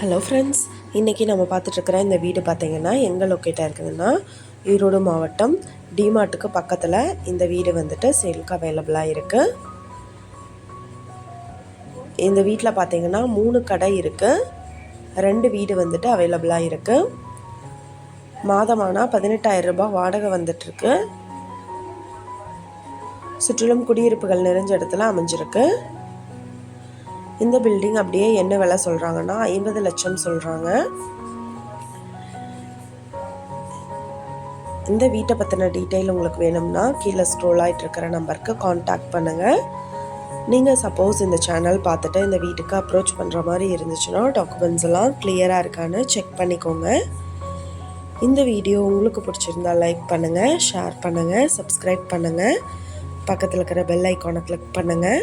Hello friends இன்றைக்கி நம்ம பார்த்துட்ருக்குற இந்த வீடு பார்த்திங்கன்னா எங்கே லொக்கேட்டாக இருக்குதுன்னா ஈரோடு மாவட்டம் டிமார்ட்டுக்கு பக்கத்தில் இந்த வீடு வந்துட்டு சேலுக்கு அவைலபிளாக இருக்குது இந்த வீட்டில் பார்த்தீங்கன்னா மூணு கடை இருக்குது ரெண்டு வீடு வந்துட்டு அவைலபிளாக இருக்குது மாதமானால் பதினெட்டாயிரம் ரூபாய் வாடகை வந்துட்டுருக்கு. சுற்றிலும் குடியிருப்புகள் நிறைஞ்ச இடத்துல அமைஞ்சிருக்கு. இந்த பில்டிங் அப்படியே என்ன விலை சொல்கிறாங்கன்னா ஐம்பது லட்சம் சொல்கிறாங்க இந்த வீட்டை பற்றின டீட்டெயில் உங்களுக்கு வேணும்னா கீழே ஸ்க்ரோல் ஆகிட்டு இருக்கிற நம்பருக்கு காண்டாக்ட் பண்ணுங்கள் நீங்கள் சப்போஸ் இந்த சேனல் பார்த்துட்டு இந்த வீட்டுக்கு அப்ரோச் பண்ணுற மாதிரி இருந்துச்சுன்னா டாக்குமெண்ட்ஸ் எல்லாம் கிளியராக இருக்கான்னு செக் பண்ணிக்கோங்க. இந்த வீடியோ உங்களுக்கு பிடிச்சிருந்தா லைக் பண்ணுங்கள் ஷேர் பண்ணுங்கள் சப்ஸ்கிரைப் பண்ணுங்கள் பக்கத்தில் இருக்கிற பெல் ஐக்கானை கிளிக் பண்ணுங்கள்